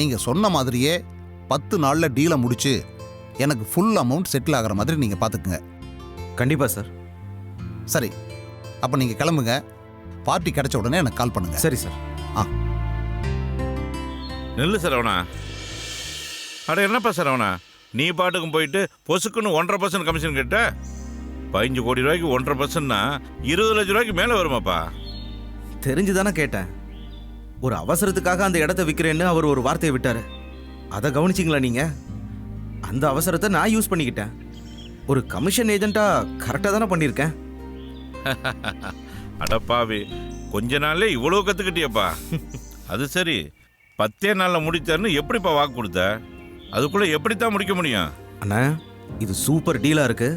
நீங்க சொன்ன மாதிரியே பத்து நாள்ல டீலை முடிச்சு எனக்கு ஃபுல் அமௌண்ட் செட்டில் ஆகிற மாதிரி நீங்க பாத்துக்குங்க. கண்டிப்பா சார் சரி. அப்ப நீங்க கிளம்புங்க. பார்ட்டி கிடைச்ச உடனே எனக்கு கால் பண்ணுங்க. சரி சார் நெல்லு சரவணா அட என்னப்பா சரவணா நீ பாட்டுக்கும் போயிட்டு பொசுக்குன்னு ஒன்றரை பர்சன்ட் கமிஷன் கேட்ட? பதினஞ்சு கோடி ரூபாய்க்கு ஒன்றரை பர்சன்ட்னா இருபது லட்ச ரூபாய்க்கு மேலே வருமாப்பா? தெரிஞ்சு தானே கேட்டேன். ஒரு அவசரத்துக்காக அந்த இடத்த விற்கிறேன்னு அவர் ஒரு வார்த்தையை விட்டாரு. அதை கவனிச்சிங்களா நீங்க? அந்த அவசரத்தை நான் யூஸ் பண்ணிக்கிட்டேன். ஒரு கமிஷன் ஏஜென்ட்டா கரெக்டாக தானே பண்ணியிருக்கேன். அடப்பாவி கொஞ்ச நாள்லே இவ்வளோ கற்றுக்கிட்டியப்பா அது சரி பத்தே நாளில் முடித்தாருன்னு எப்படிப்பா வாக்கு கொடுத்த? அதுக்குள்ளே எப்படித்தான் முடிக்க முடியும்? அண்ணா இது சூப்பர் டீலா இருக்கு.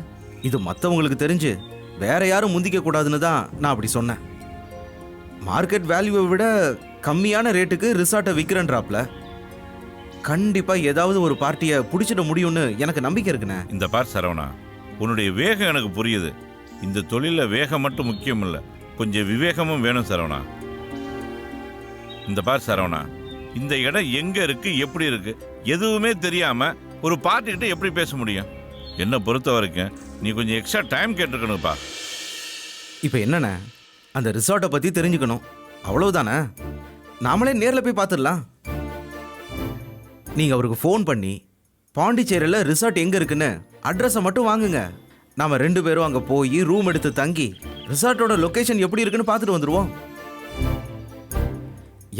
இது மற்றவங்களுக்கு தெரிஞ்சு வேற யாரும் முந்திக்க கூடாதுன்னு தான் நான் அப்படி சொன்னேன். மார்க்கெட் வேல்யூவை விட கம்மியான ரேட்டுக்கு ரிசார்ட்டை விற்கிறேன்றாப்ல கண்டிப்பா ஏதாவது ஒரு பார்ட்டியை பிடிச்சிட முடியும்னு எனக்கு நம்பிக்கை இருக்குண்ணே. இந்த பார் சரவணா உன்னுடைய வேகம் எனக்கு புரியுது. இந்த தொழிலில் வேகம் மட்டும் முக்கியம் இல்லை கொஞ்சம் விவேகமும் வேணும் சரவணா. இந்த பார் சரவணா இந்த இடம் எங்க இருக்கு எப்படி இருக்கு எதுவுமே தெரியாம ஒரு பார்ட்டிகிட்ட எப்படி பேச முடியும்? என்னை பொறுத்த வரைக்கும் நீ கொஞ்சம் எக்ஸ்ட்ரா டைம் கேட்டிருக்கணும்ப்பா இப்போ என்னண்ணே? அந்த ரிசார்ட்டை பற்றி தெரிஞ்சுக்கணும். அவ்வளவுதானே? நாமளே நேரில் போய் பார்த்துடலாம் நீங்கள் அவருக்கு ஃபோன் பண்ணி பாண்டிச்சேரியில் ரிசார்ட் எங்கே இருக்குன்னு அட்ரஸை மட்டும் வாங்குங்க. நாம் ரெண்டு பேரும் அங்கே போய் ரூம் எடுத்து தங்கி ரிசார்ட்டோட லொக்கேஷன் எப்படி இருக்குன்னு பார்த்துட்டு வந்துடுவோம்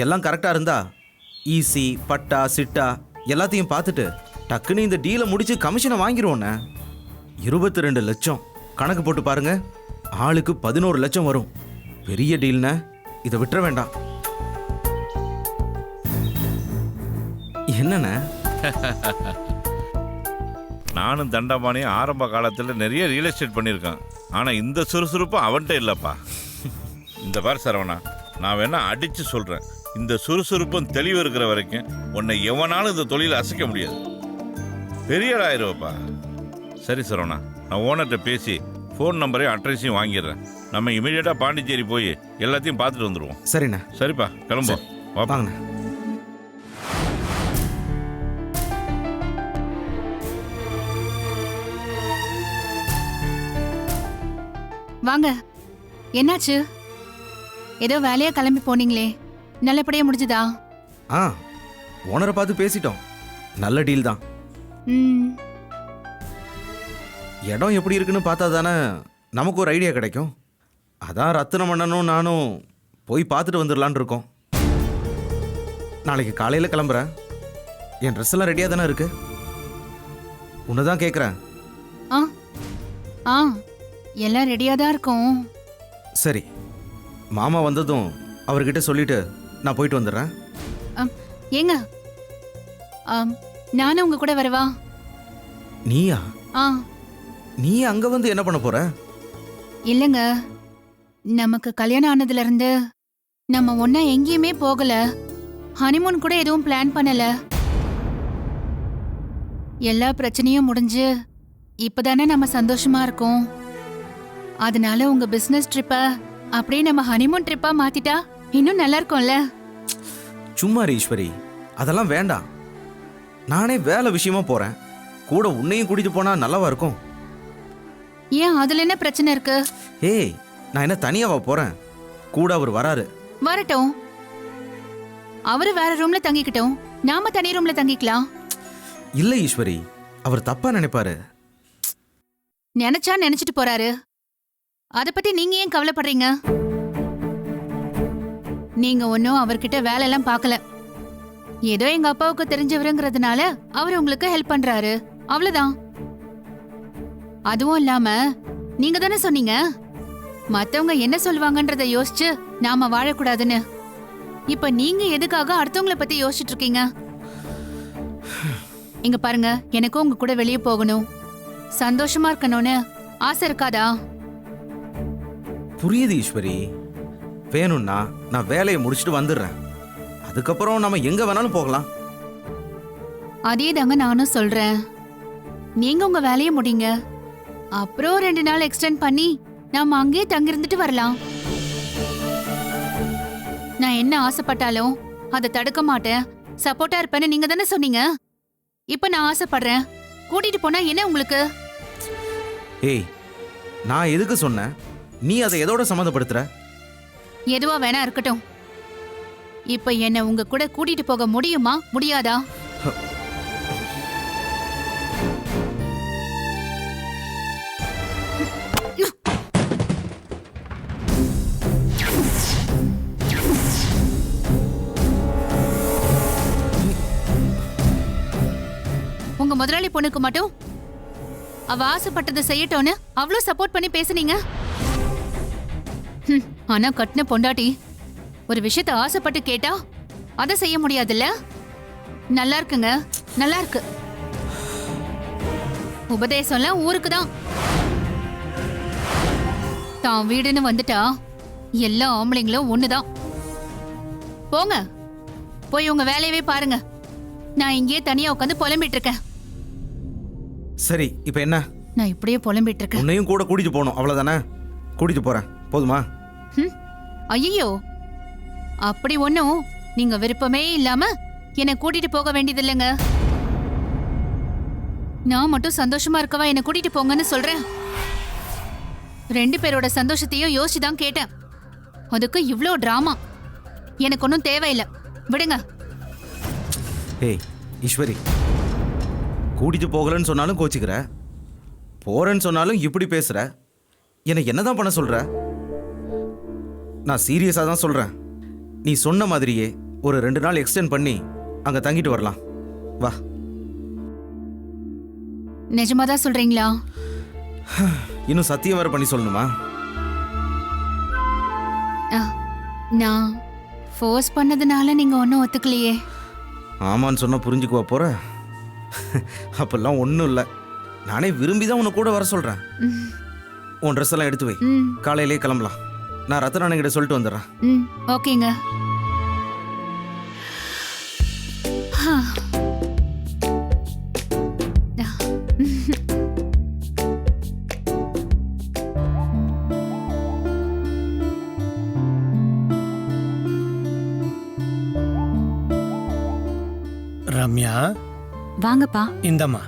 எல்லாம் கரெக்டாக இருந்தா ஈசி பட்டா சிட்டா எல்லாத்தையும் பார்த்துட்டு டக்குன்னு இந்த டீலை முடித்து கமிஷனை வாங்கிடுவோண்ணே இருபத்தி ரெண்டு லட்சம். கணக்கு போட்டு பாருங்க. ஆளுக்கு பதினோரு லட்சம் வரும். பெரிய டீல்ண்ணே இதை விட்டுற வேண்டாம். என்னண்ணே? நானும் தண்டபாணியும் ஆரம்ப காலத்தில் நிறைய ரியல் எஸ்டேட் பண்ணியிருக்கேன் ஆனால் இந்த சுறுசுறுப்பு அவன்கிட்ட இல்லைப்பா. இந்த பார் சரவணா நான் வேணா அடித்து சொல்கிறேன் இந்த சுறுசுறுப்பும் தெளிவு இருக்கிற வரைக்கும் உன்னை எவனாலும் இந்த தொழிலை அசைக்க முடியாது. பெரிய ஆயிருவப்பா. சரி சரவணா நான் ஓனர்கிட்ட பேசி ஃபோன் நம்பரையும் அட்ரஸையும் வாங்கிடுறேன். நம்ம இமீடியட்டாக பாண்டிச்சேரி போய் எல்லாத்தையும் பார்த்துட்டு வந்துடுவோம் சரிண்ணே. சரிப்பா கிளம்புவோம். வாப்பா. வாங்க. என்னாச்சு? ஏதோ வேலையா கிளம்பி போனீங்களே. நல்லபடியா முடிஞ்சுதா? ஆ ஓனரை பார்த்து பேசிட்டோம். நல்ல டீல் தான். ம். இடம் எப்படி இருக்குன்னு பார்த்தா தானே நமக்கு ஒரு ஐடியா கிடைக்கும். அதான் ரத்தினம் மன்னனும் நானும் போய் பார்த்துட்டு வந்துடலான் இருக்கோம். நாளைக்கு காலையில் கிளம்புறேன். என் ட்ரெஸ் எல்லாம் ரெடியாக தானே இருக்கு? உன்னை தான் கேட்குறேன் ஆ ஆ. எல்லாம் ரெடியா தான் இருக்கும். சரி. மாமா வந்ததும் அவர்கிட்ட சொல்லிட்டு நான் போயிட்டு வந்துடுறேன். அம், ஏங்க. ஆம், நானும் உங்க கூட வரவா? நீயா? ஆ. நீ அங்கே வந்து என்ன பண்ண போற? இல்லைங்க. நமக்கு கல்யாணம் ஆனதுல இருந்து நம்ம ஒன்னா எங்கேயுமே போகல. ஹனிமூன் கூட எதுவும் பிளான் பண்ணல. எல்லா பிரச்சனையும் முடிஞ்சு இப்பதானே நம்ம சந்தோஷமா இருக்கோம். அதனால உங்க பிசினஸ் ட்ரிப்ப அப்படியே நம்ம ஹனிமூன் ட்ரிப்பா மாத்திட்டா இன்னும் நல்லா இருக்கும்ல? சும்மா இரு ஈஸ்வரி. அதெல்லாம் வேண்டாம். நானே வேலை விஷயமா போறேன். கூட உன்னையும் கூட்டிட்டு போனா நல்லாவா இருக்கும்? ஏன் அதுல என்ன பிரச்சனை இருக்கு? ஏய் நான் என்ன தனியாவா போறேன்? கூட அவர் வராரு. வரட்டும். அவரு வேற ரூம்ல தங்கிக்கிட்டோம். நாம தனி ரூம்ல தங்கிக்கலாம். இல்ல ஈஸ்வரி. அவர் தப்பா நினைப்பாரு. நினைச்சா நினைச்சிட்டு போறாரு. அத பத்தி நீங்க ஏன் கவலைப்படுறீங்க? நீங்க ஒன்னும் அவர்கிட்ட வேலை எல்லாம் பார்க்கல. ஏதோ எங்க அப்பாவுக்கு தெரிஞ்சவருங்கிறதுனால அவர் உங்களுக்கு ஹெல்ப் பண்றாரு. அவ்வளவுதான். அதுவும் இல்லாம நீங்க தானே சொன்னீங்க? மத்தவங்க என்ன சொல்லுவாங்கன்றத யோசிச்சு நாம வாழக்கூடாதுன்னு. இப்ப நீங்க எதுக்காக அடுத்தவங்கள பத்தி யோசிச்சுட்டு இருக்கீங்க இங்க பாருங்க எனக்கும் உங்க கூட வெளியே போகணும். சந்தோஷமா இருக்கணும்னு ஆசை இருக்காதா? புரியுது ஈஸ்வரி. வேணும்னா நான் வேலையை முடிச்சுட்டு வந்துடுறேன். அதுக்கப்புறம் நம்ம எங்க வேணாலும் போகலாம். அதே தாங்க நானும் சொல்றேன். நீங்க உங்க வேலையை முடிங்க. அப்புறம் ரெண்டு நாள் எக்ஸ்டெண்ட் பண்ணி நாம அங்கேயே தங்கியிருந்துட்டு வரலாம். நான் என்ன ஆசைப்பட்டாலும் அதை தடுக்க மாட்டேன். சப்போர்ட்டா இருப்பேன்னு நீங்க தானே சொன்னீங்க? இப்ப நான் ஆசைப்படுறேன். கூட்டிட்டு போனா என்ன உங்களுக்கு? ஏய் நான் எதுக்கு சொன்னேன்? நீ அதை எதோட சம்மந்தப்படுத்துற? எதுவா வேணா இருக்கட்டும். இப்ப என்ன உங்க கூட கூட்டிட்டு போக முடியுமா? முடியாதா? உங்க முதலாளி பொண்ணுக்கு மட்டும் அவ ஆசைப்பட்டதை செய்யட்டோன்னு அவ்வளோ சப்போர்ட் பண்ணி பேசுனீங்க? ஆனா கட்டின பொண்டாட்டி ஒரு விஷயத்த ஆசைப்பட்டு கேட்டா அதை செய்ய முடியாதுல்ல? நல்லா இருக்குங்க. நல்லா இருக்கு. உபதேசம்லாம் ஊருக்கு தான். தான் வீடுன்னு வந்துட்டா எல்லா ஆம்பளைங்களும் ஒண்ணுதான் போங்க. போய் உங்க வேலையவே பாருங்க. நான் இங்கேயே தனியா உட்காந்து புலம்பிட்டு இருக்கேன். சரி இப்போ என்ன? நான் இப்படியே புலம்பிட்டு இருக்கேன். உன்னையும் கூட கூட்டிட்டு போகணும். அவ்வளோதானே கூட்டிட்டு போறேன். போதுமா? ஐயோ அப்படி ஒன்றும் நீங்க விருப்பமே இல்லாம என்னை கூட்டிட்டு போக வேண்டியது இல்லைங்க நான் மட்டும் சந்தோஷமா இருக்கவா என்னை கூட்டிட்டு போங்கன்னு சொல்றேன். ரெண்டு பேரோட சந்தோஷத்தையும் யோசிச்சு தான் கேட்டேன். அதுக்கு இவ்வளோ டிராமா எனக்கு ஒன்றும் தேவையில்லை. விடுங்க. ஏய் ஈஸ்வரி. கூட்டிட்டு போகலன்னு சொன்னாலும் கோச்சிக்கிற. போறேன்னு சொன்னாலும் இப்படி பேசுற. என்னை என்னதான் பண்ண சொல்ற? நான் சீரியஸாக தான் சொல்றேன். நீ சொன்ன மாதிரியே ஒரு ரெண்டு நாள் எக்ஸ்டெண்ட் பண்ணி அங்க தங்கிட்டு வரலாம். வா. நிஜமா தான் சொல்றீங்களா? இன்னும் சத்தியம் வேற பண்ணி சொல்லணுமா? நான் ஃபோர்ஸ் பண்ணதுனால நீங்க ஒன்றும் ஒத்துக்கலையே. ஆமான்னு சொன்னா புரிஞ்சுக்குவா போற? அப்பெல்லாம் ஒன்றும் இல்லை. நானே விரும்பி தான் உன்னை கூட வர சொல்றேன். ம், உன் ட்ரெஸ் எல்லாம் எடுத்து வை. காலையிலே கிளம்பலாம். நான் ரத்தனான கிட்ட சொல்லிட்டு வந்துடுறேன். ம் ஓகேங்க. ரம்யா? வாங்கப்பா. இந்தம்மா.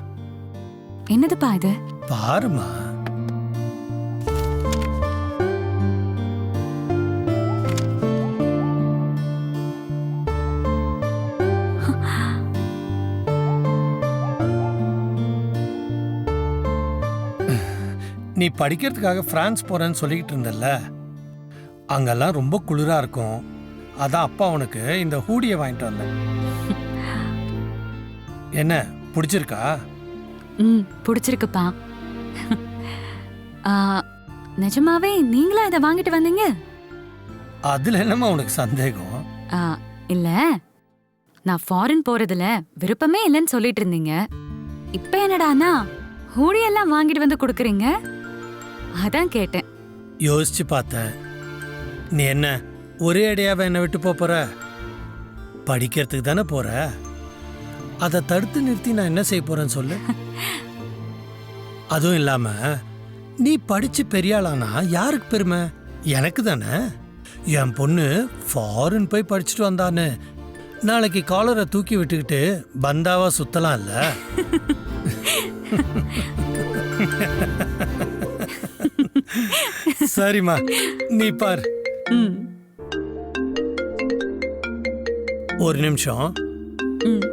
என்னதுப்பா இது? பாருமா நீ படிக்கிறதுக்காக பிரான்ஸ் போறேன்னு சொல்லிக்கிட்டு இருந்தல்ல? அங்கெல்லாம் ரொம்ப குளிரா இருக்கும். அதான் அப்பா உனக்கு இந்த ஹூடியை வாங்கிட்டு வந்தேன். என்ன பிடிச்சிருக்கா? ம் பிடிச்சிருக்குப்பா. ஆ, நிஜமாவே நீங்களா இதை வாங்கிட்டு வந்தீங்க? அதுல என்னம்மா உனக்கு சந்தேகம்? ஆ, இல்ல. நான் ஃபாரின் போறதுல விருப்பமே இல்லைன்னு சொல்லிட்டு இருந்தீங்க. இப்ப என்னடானா ஹூடி எல்லாம் வாங்கிட்டு வந்து கொடுக்குறீங்க? அதான் கேட்டேன். யோசிச்சு பார்த்தேன் நீ என்ன ஒரே அடியாவ என்னை விட்டு போப் போற? படிக்கிறதுக்கு தானே போற? அதை தடுத்து நிறுத்தி நான் என்ன செய்ய போறேன்னு சொல்லு. அதுவும் இல்லாம நீ படிச்சு பெரிய ஆளானா யாருக்கு பெருமை? எனக்கு தானே. என் பொண்ணு ஃபாரின் போய் படிச்சுட்டு வந்தான்னு. நாளைக்கு காலரை தூக்கி விட்டுக்கிட்டு பந்தாவா சுத்தலாம் இல்ல? சரிம்மா. நீ பார். ம், ஒரு நிமிஷம். ம்.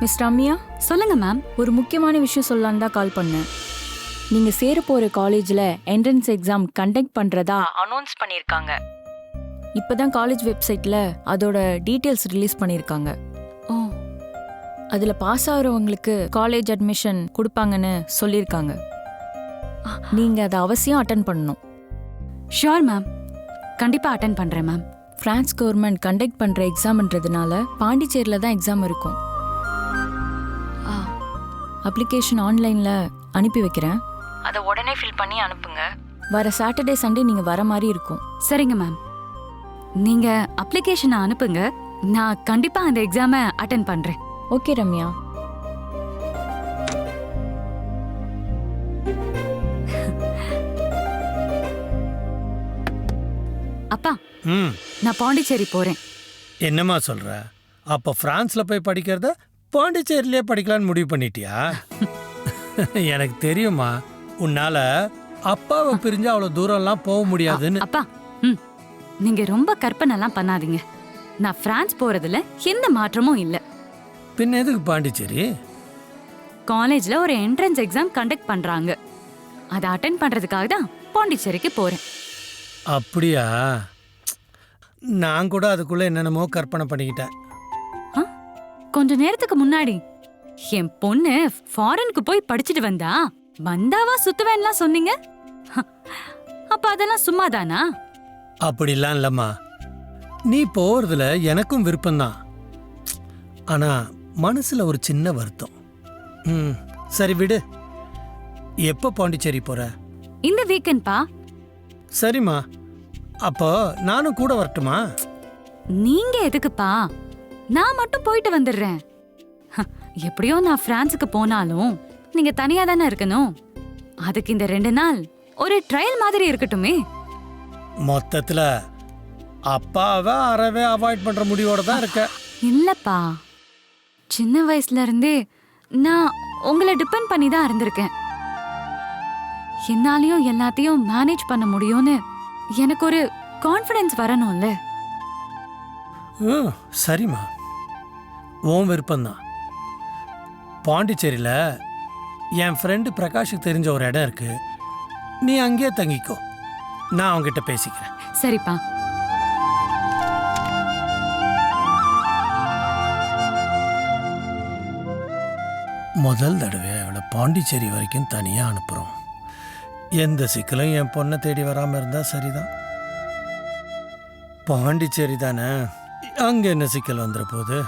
மிஸ் ரம்யா சொல்லுங்க மேம். ஒரு முக்கியமான விஷயம் சொல்லலான்னு தான் கால் பண்ணேன். நீங்க சேர போற காலேஜ்ல என்ட்ரன்ஸ் எக்ஸாம் கண்டக்ட் பண்றதா அனௌன்ஸ் பண்ணிருக்காங்க இப்பதான் காலேஜ் வெப்சைட்ல அதோட டீடைல்ஸ் ரிலீஸ் பண்ணிருக்காங்க. ஓ. அதுல பாஸ் ஆகுறவங்களுக்கு காலேஜ் அட்மிஷன் கொடுப்பாங்கன்னு சொல்லியிருக்காங்க நீங்க அதை அவசியம் அட்டன் பண்ணணும். ஷியோர் மேம் கண்டிப்பா அட்டன் பண்றேன் மேம் பிரான்ஸ் கவர்மெண்ட் கண்டக்ட் பண்ற எக்ஸாம்ன்றதுனால பாண்டிச்சேரியில தான் எக்ஸாம் இருக்கும். அப்ளிகேஷன் ஆன்லைன்ல அனுப்பி வைக்கிறேன். அதை உடனே ஃபில் பண்ணி அனுப்புங்க. வர சாட்டர்டே சண்டே நீங்க வர மாதிரி இருக்கும். சரிங்க மேம் நீங்க அப்ளிகேஷனை அனுப்புங்க. நான் கண்டிப்பா அந்த எக்ஸாமை அட்டென்ட் பண்றேன். ஓகே ரம்யா. அப்பா ம். நான் பாண்டிச்சேரி போறேன். என்னம்மா சொல்ற? அப்ப பிரான்ஸ்ல போய் படிக்கிறத பாண்டிச்சேரியிலே படிக்கலாம்னு முடிவு பண்ணிட்டியா? எனக்கு தெரியுமா உன்னால அப்பாவை பிரிஞ்சு அவ்வளவு தூரம்லாம் போக முடியாதுன்னு. அப்பா ம். நீங்க ரொம்ப கற்பனைலாம் பண்ணாதீங்க. நான் பிரான்ஸ் போறதுல எந்த மாற்றமும் இல்ல. பின்ன எதுக்கு பாண்டிச்சேரி? காலேஜ்ல ஒரு என்ட்ரன்ஸ் எக்ஸாம் கண்டக்ட் பண்றாங்க. அதை அட்டென்ட் பண்றதுக்காக தான் பாண்டிச்சேரிக்கு போறேன். அப்படியா? நான் கூட அதுக்குள்ள என்னென்னமோ கற்பனை பண்ணிக்கிட்டேன்? கொஞ்ச நேரத்துக்கு முன்னாடி என் பொண்ணு ஃபாரினுக்கு போய் படிச்சுட்டு வந்தா வந்தாவா சுத்துவேன்லாம் சொன்னீங்க? அப்ப அதெல்லாம் சும்மாதானா? அப்படிலாம் இல்லைம்மா. நீ போறதுல எனக்கும் விருப்பம்தான். ஆனா மனசுல ஒரு சின்ன வருத்தம். ம் சரி விடு. எப்போ பாண்டிச்சேரி போற? இந்த வீக்கெண்ட் பா. சரிம்மா. அப்போ நானும் கூட வரட்டுமா? நீங்க எதுக்குப்பா? நான் மட்டும் போயிட்டு வந்துடுறேன். ஹ, எப்படியோ நான் பிரான்ஸுக்கு போனாலும் நீங்க தனியா தானே இருக்கணும். அதுக்கு இந்த ரெண்டு நாள் ஒரு ட்ரையல் மாதிரி இருக்கட்டுமே. மொத்தத்துல அப்பாவை அறவே அவாய்ட் பண்ற முடிவோட தான் இருக்க. இல்லப்பா. சின்ன வயசுல இருந்தே நான் உங்களை டிபெண்ட் பண்ணி தான் இருந்திருக்கேன். என்னாலையும் எல்லாத்தையும் மேனேஜ் பண்ண முடியும்னு எனக்கு ஒரு கான்ஃபிடன்ஸ் வரணும்ல. சரிம்மா. உன் விருப்பம்தான். பாண்டிச்சேரியில் என் ஃப்ரெண்டு பிரகாஷுக்கு தெரிஞ்ச ஒரு இடம் இருக்கு. நீ அங்கேயே தங்கிக்கோ. நான் அவங்ககிட்ட பேசிக்கிறேன். சரிப்பா. முதல் தடவை அவளை பாண்டிச்சேரி வரைக்கும் தனியாக அனுப்புகிறோம் எந்த சிக்கலும் என் பொண்ணை தேடி வராமல் இருந்தால் சரிதான். பாண்டிச்சேரி தானே? அங்கே என்ன சிக்கல் வந்துட போகுது?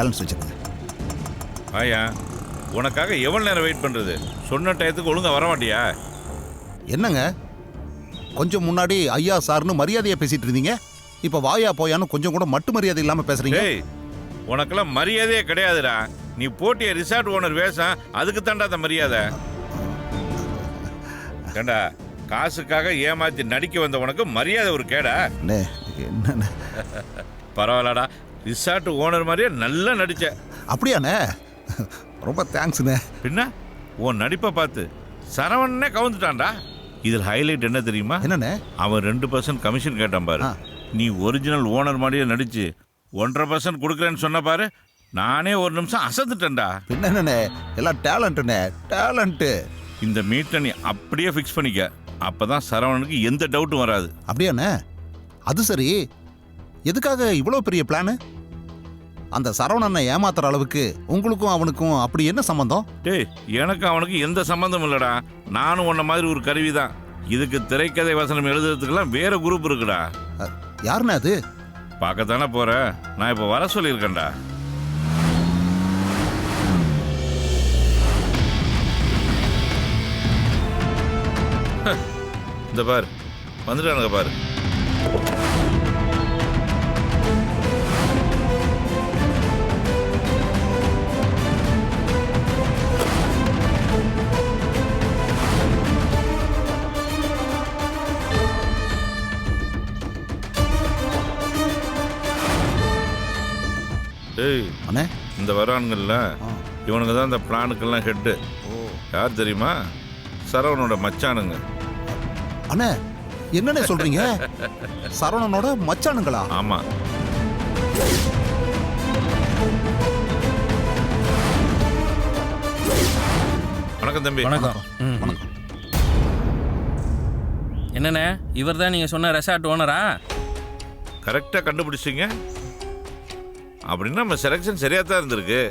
பேலன்ஸ் வச்சுக்கோங்க. ஆயா உனக்காக எவ்வளோ நேரம் வெயிட் பண்ணுறது சொன்ன டயத்துக்கு ஒழுங்கா வர மாட்டியா? என்னங்க? கொஞ்சம் முன்னாடி ஐயா சார்னு மரியாதையா பேசிட்டு இருந்தீங்க. இப்போ வாயா போயான்னு கொஞ்சம் கூட மட்டு மரியாதை இல்லாம பேசுறீங்க. டேய் உனக்கெல்லாம் மரியாதையே கிடையாதுடா. நீ போட்டிய ரிசார்ட் ஓனர் வேஷம் அதுக்கு தாண்டா அந்த மரியாதை. ஏண்டா காசுக்காக ஏமாத்தி நடிக்க வந்த உனக்கு மரியாதை ஒரு கேடா? அண்ணே, என்னண்ணே பரவாயில்லடா ரிசார்ட் ஓனர் மாதிரியே நல்லா நடிச்ச. அப்படியாண்ணே? ரொம்ப தேங்க்ஸ்ண்ணே பின்ன உன் நடிப்பை பார்த்து சரவணனே கவுந்துட்டான்டா. இதில் ஹைலைட் என்ன தெரியுமா? என்னண்ணே? அவன் ரெண்டு பர்சன்ட் கமிஷன் கேட்டான் பாரு. நீ ஒரிஜினல் ஓனர் மாதிரியே நடிச்சு ஒன்றரை பர்சன்ட் கொடுக்குறேன்னு சொன்ன பாரு நானே ஒரு நிமிஷம் அசந்துட்டேன்டா. என்னண்ணே எல்லாம் டேலண்ட்டுண்ணே டேலண்ட்டு இந்த மீட்டை நீ அப்படியே ஃபிக்ஸ் பண்ணிக்க. அப்பதான் சரவணனுக்கு எந்த டவுட்டும் வராது. அப்படியாண்ணே? அது சரி. எதுக்காக இவ்வளோ பெரிய பிளானு அந்த சரவணனை ஏமாத்துற அளவுக்கு உங்களுக்கும் அவனுக்கும் அப்படி என்ன சம்பந்தம்? டேய் எனக்கு அவனுக்கு எந்த சம்மந்தம் இல்லடா. நானும் உன்ன மாதிரி ஒரு கருவி தான் இதுக்கு திரைக்கதை வசனம் எழுதுறதுக்கெல்லாம் வேற குரூப் இருக்குடா. யாருண்ணே அது? பார்க்கத்தானே போற? நான் இப்போ வர சொல்லியிருக்கேன்டா. இந்த பார் வந்துட்டானுங்க பாரு. டேய் அண்ணே? இந்த வரானுங்கள்ல. இவனுங்க தான் இந்த பிளானுக்கெல்லாம் ஹெட்டு ஓ. யார் தெரியுமா? சரவணோட மச்சானுங்க. அண்ணே என்னண்ணே சொல்றீங்க? சரவணனோட மச்சானுங்களா? ஆமா. வணக்கம் தம்பி. வணக்கம். ம். என்னண்ணே இவர் தான் நீங்கள் சொன்ன ரெசார்ட் ஓனரா கரெக்டாக கண்டுபிடிச்சிங்க. அப்படின்னா நம்ம செலெக்ஷன் சரியாக தான் இருந்திருக்கு.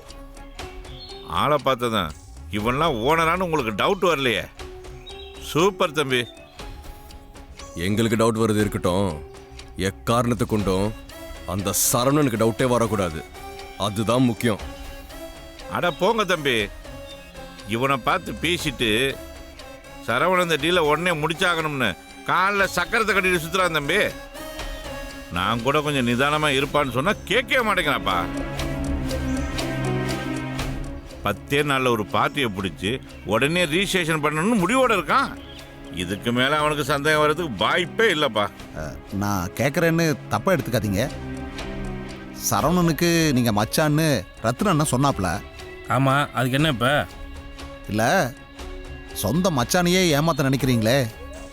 ஆளை பார்த்ததான் இவன்லாம் ஓனரான்னு உங்களுக்கு டவுட் வரலையே. சூப்பர் தம்பி. எங்களுக்கு டவுட் வருது இருக்கட்டும். எக்காரணத்தை கொண்டும் அந்த சரவணனுக்கு டவுட்டே வரக்கூடாது. அதுதான் முக்கியம். அட போங்க தம்பி. இவனை பார்த்து பேசிட்டு சரவணன் இந்த டீலை உடனே முடிச்சாகணும்னு காலில் சக்கரத்தை கட்டிட்டு சுத்துறான் தம்பி. நான் கூட கொஞ்சம் நிதானமா இருப்பான்னு சொன்னா கேட்கவே மாட்டேங்கிறாப்பா பத்தே நாள்ல ஒரு பார்ட்டியை பிடிச்சி உடனே ரீஸ்டேஷன் பண்ணணும்னு முடிவோட இருக்கான். இதுக்கு மேல அவனுக்கு சந்தேகம் வர்றதுக்கு வாய்ப்பே இல்லப்பா. நான் கேட்குறேன்னு தப்பாக எடுத்துக்காதீங்க. சரவணனுக்கு நீங்கள் மச்சான்னு ரத்ன அண்ணன் சொன்னாப்ல. ஆமா அதுக்கு என்ன இப்ப? இல்லை சொந்த மச்சானையே ஏமாத்த நினைக்கிறீங்களே.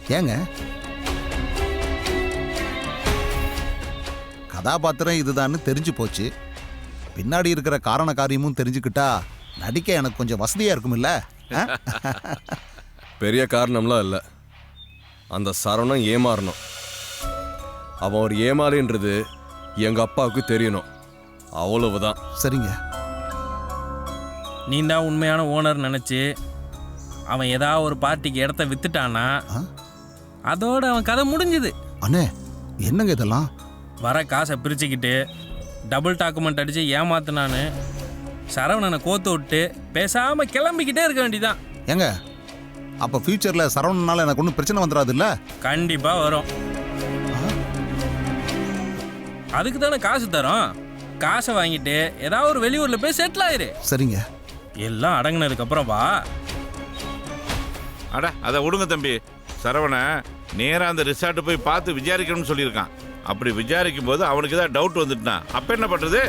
ஏங்க? கதாபாத்திரம் இதுதான்னு தெரிஞ்சு போச்சு. பின்னாடி இருக்கிற காரண காரியமும் தெரிஞ்சுக்கிட்டா நடிக்க எனக்கு கொஞ்சம் வசதியாக இருக்குமில்ல? பெரிய காரணம்லாம் இல்லை. அந்த சரவணன் ஏமாறணும். அவன் ஒரு ஏமாளின்றது எங்க அப்பாவுக்கு தெரியணும். அவ்வளவுதான். சரிங்க. நீ தான் உண்மையான ஓனர் நினைச்சு அவன் ஏதாவது ஒரு பார்ட்டிக்கு இடத்த வித்துட்டானா? அதோட அவன் கதை முடிஞ்சுது. அண்ணே என்னங்க இதெல்லாம்? வர காசை பிரிச்சுக்கிட்டு டபுள் டாக்குமெண்ட் அடிச்சு ஏமாத்துனான்னு சரவணனை கோத்து விட்டு பேசாம கிளம்பிக்கிட்டே இருக்க வேண்டியதான் ஏங்க அப்போ ஃப்யூச்சரில் சரவணனால எனக்கு ஒன்றும் பிரச்சனை வந்துடாதுல்ல கண்டிப்பா வரும். அதுக்கு தானே காசு தரோம். காசை வாங்கிட்டு ஏதாவது ஒரு வெளியூர்ல போய் செட்டில் ஆயிரு. சரிங்க. எல்லாம் அடங்கினதுக்கு அப்புறம் வா. அட அதை விடுங்க தம்பி. சரவண நேரா அந்த ரிசார்ட் போய் பார்த்து விசாரிக்கணும்னு சொல்லியிருக்கான். அப்படி விசாரிக்கும் போது அவனுக்கு ஏதாவது டவுட் வந்துட்டுனா அப்ப என்ன பண்றது?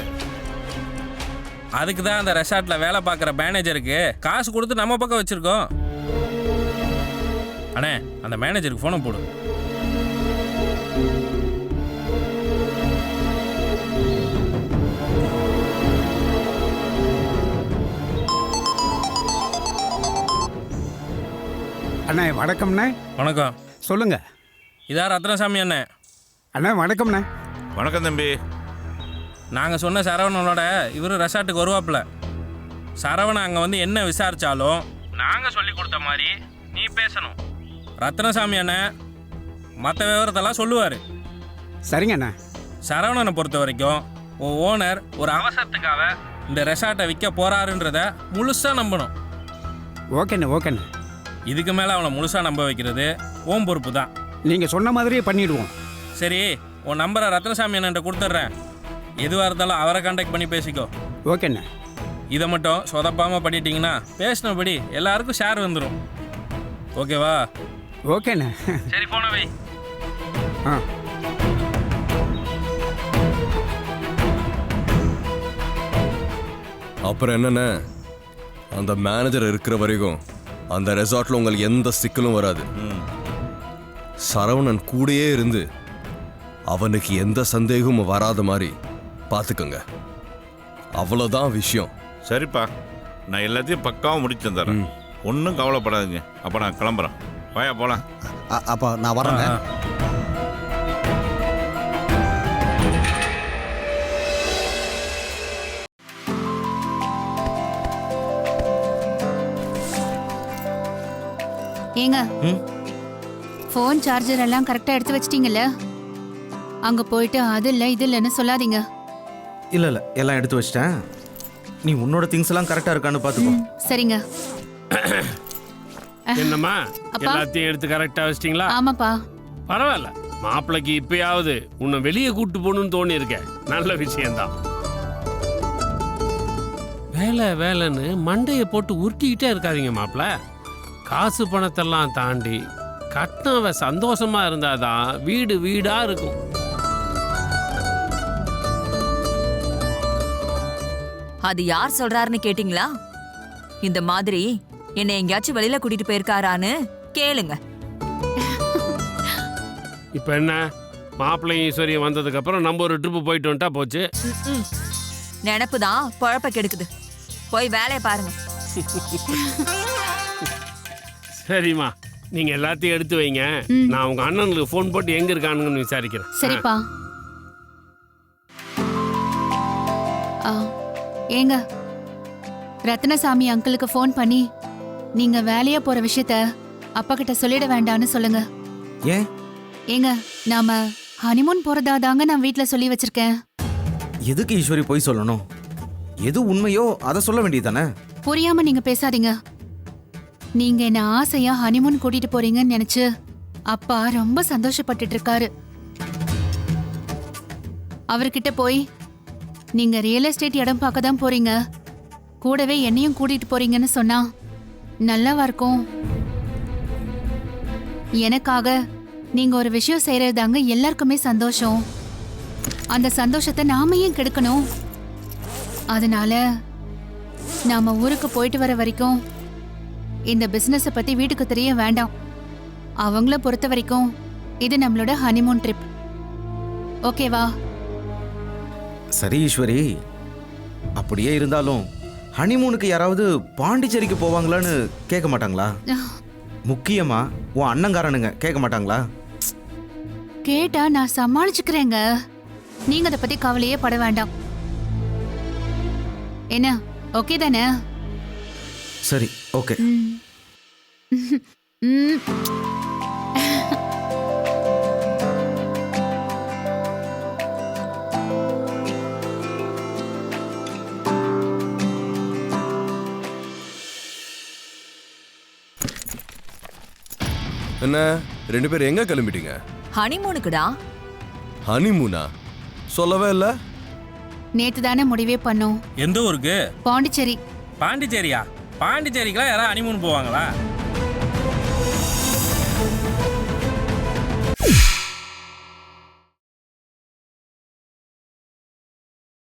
அதுக்கு தான் அந்த ரெசார்ட்ல வேலை பார்க்குற மேனேஜருக்கு காசு கொடுத்து நம்ம பக்கம் வச்சிருக்கோம். அண்ணே அந்த மேனேஜருக்கு ஃபோனை போடு. அண்ணே வணக்கம்ண்ணே. வணக்கம். சொல்லுங்க. இதான் ரத்னசாமி அண்ணன் அண்ணா வணக்கம்ண்ணே. வணக்கம் தம்பி. நாங்கள் சொன்ன சரவணனோட இவர் ரெசார்ட்டுக்கு வருவாப்புல. சரவணன் அங்கே வந்து என்ன விசாரிச்சாலும் நாங்கள் சொல்லி கொடுத்த மாதிரி நீ பேசணும். ரத்னசாமி அண்ணன் மற்ற விவரத்தெல்லாம் சொல்லுவார். சரிங்க அண்ணா சரவணனை பொறுத்த வரைக்கும் உன் ஓனர் ஒரு அவசரத்துக்காக இந்த ரெசார்ட்டை விற்க போறாருன்றத முழுசாக நம்பணும். ஓகேண்ணே ஓகேண்ணே. இதுக்கு மேலே அவனை முழுசாக நம்ப வைக்கிறது ஓம் பொறுப்பு தான் நீங்கள் சொன்ன மாதிரியே பண்ணிடுவோம். சரி உன் நம்பரை ரத்னசாமி அண்ணன்ட்ட கொடுத்துட்றேன். எதுவாக இருந்தாலும் அவரை கான்டாக்ட் பண்ணி பேசிக்கோ. ஓகேண்ணே இதை மட்டும் சொதப்பாமல் பண்ணிட்டீங்கன்னா பேசினபடி எல்லாருக்கும் ஷேர் வந்துடும் ஓகேவா? ஓகேண்ணே சரி போன வை. ஆ. அப்புறம் என்னண்ணே? அந்த மேனேஜர் இருக்கிற வரைக்கும் அந்த ரெசார்ட்ல உங்களுக்கு எந்த சிக்கலும் வராது. சரவணன் கூடயே இருந்து அவனுக்கு எந்த சந்தேகமும் வராத மாதிரி பார்த்துக்கோங்க. அவ்வளோதான் விஷயம். சரிப்பா. நான் எல்லாத்தையும் பக்காவும் முடிச்சு தரேன் ஒன்றும் கவலைப்படாதீங்க. அப்போ நான் கிளம்புறேன். வாயா போலாம். அ- அப்போ நான் வரேங்க ஏங்க. ம்? ஃபோன் சார்ஜர் எல்லாம் கரெக்டா எடுத்து வச்சிட்டீங்கல்ல? அங்க போயிட்டு அது இல்ல இது இல்லைன்னு சொல்லாதீங்க. இல்லை இல்லை எல்லாம் எடுத்து வச்சிட்டேன். நீ உன்னோட திங்ஸ் எல்லாம் கரெக்டாக இருக்கான்னு பார்த்துக்கோ. ம், சரிங்க. என்னம்மா? அப்பா. எல்லாத்தையும் எடுத்து கரெக்டா வச்சிட்டீங்களா? ஆமாப்பா. பரவாயில்ல. மாப்பிளைக்கு இப்பயாவது உன்னை வெளியே கூட்டு போகணும்னு தோணி இருக்க நல்ல விஷயம்தான். வேலை வேலைன்னு மண்டையை போட்டு உருட்டிக்கிட்டே இருக்காதீங்க மாப்பிள. காசு பணத்தெல்லாம் தாண்டி கட்டினவ சந்தோஷமா இருந்தாதான் வீடு வீடா இருக்கும். அது யார் சொல்றாருன்னு கேட்டிங்களா? இந்த மாதிரி என்னை எங்கேயாச்சும் வெளியில கூட்டிட்டு போயிருக்காரான்னு கேளுங்க. இப்போ என்ன? மாப்பிள்ளையும் ஈஸ்வரியும் வந்ததுக்கு அப்புறம் நம்ம ஒரு ட்ரிப்பு போயிட்டு வந்துட்டா போச்சு? நினப்பு தான் குழப்ப கெடுக்குது. போய் வேலையை பாருங்க. சரிம்மா. நீங்க எல்லாத்தையும் எடுத்து வைங்க. நான் உங்க அண்ணனுக்கு ஃபோன் போட்டு எங்க இருக்கானுங்கன்னு விசாரிக்கிறேன். சரிப்பா. ஏங்க ரத்னசாமி அங்கிளுக்கு ஃபோன் பண்ணி நீங்க வேலையா போற விஷயத்த அப்பா கிட்ட சொல்லிட வேண்டாம்னு சொல்லுங்க. ஏன்? ஏங்க நாம ஹனிமூன் போறதா தாங்க நான் வீட்ல சொல்லி வச்சிருக்கேன். எதுக்கு ஈஸ்வரி போய் சொல்லணும்? எது உண்மையோ அதை சொல்ல வேண்டியதானே புரியாம நீங்க பேசாதீங்க. நீங்க என்ன ஆசையா ஹனிமூன் கூட்டிட்டு போறீங்கன்னு நினைச்சு அப்பா ரொம்ப சந்தோஷப்பட்டுட்டு இருக்காரு. அவர்கிட்ட போய் நீங்க ரியல் எஸ்டேட் இடம் பார்க்க தான் போறீங்க. கூடவே என்னையும் கூட்டிட்டு போறீங்கன்னு சொன்னா நல்லாவா இருக்கும்? எனக்காக நீங்க ஒரு விஷயம் செய்யறதாங்க எல்லாருக்குமே சந்தோஷம். அந்த சந்தோஷத்தை நாம ஏன் கெடுக்கணும்? அதனால நாம ஊருக்கு போயிட்டு வர வரைக்கும் இந்த பிசினஸை பத்தி வீட்டுக்கு தெரிய வேண்டாம். அவங்கள பொறுத்த வரைக்கும் இது நம்மளோட ஹனிமூன் ட்ரிப் ஓகேவா சரி ஈஸ்வரி அப்படியே இருந்தாலும் ஹனிமூனுக்கு யாராவது பாண்டிச்சேரிக்கு போவாங்களான்னு கேட்க மாட்டாங்களா? முக்கியமா உன் அண்ணங்காரனுங்க கேட்க மாட்டாங்களா? கேட்டா நான் சமாளிச்சுக்கிறேங்க. நீங்க அதை பத்தி கவலையே பட வேண்டாம். என்ன ஓகே தானே? சரி ஓகே ம். என்ன ரெண்டு பேரும் எங்க கிளம்பிட்டீங்க? ஹனிமூனுக்குடா. ஹனிமூனா? சொல்லவே இல்ல. நேத்து தானே முடிவே பண்ணோம். எந்த ஊருக்கு? பாண்டிச்சேரி. பாண்டிச்சேரியா? பாண்டிச்சேரிக்கெல்லாம் யாராவது ஹனிமூன் போவாங்களா?